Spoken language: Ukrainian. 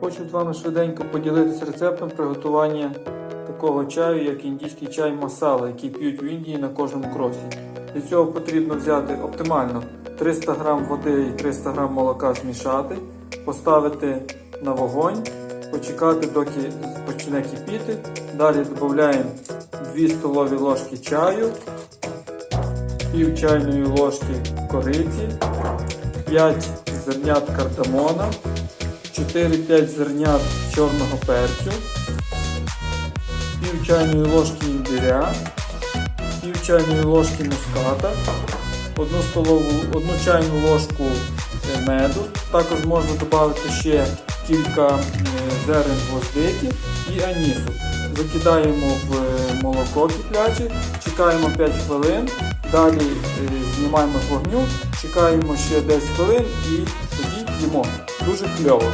Хочу з вами швиденько поділитися рецептом приготування такого чаю, як індійський чай масала, який п'ють в Індії на кожному кросі. Для цього потрібно взяти оптимально 300 г води і 300 г молока змішати, поставити на вогонь, почекати, доки почне кипіти. Далі додаємо 2 столові ложки чаю, пів чайної ложки кориці, 5 зернят кардамона, 4-5 зернят чорного перцю, пів чайної ложки імбиря, пів чайної ложки муската, одну, столову, одну чайну ложку е, меду. Також можна додати ще кілька е, зерен гвоздики і анісу. Закидаємо в е, молоко кипляче, чекаємо 5 хвилин, далі знімаємо з вогню, чекаємо ще 10 хвилин і тоді їмо. Дуже кльово.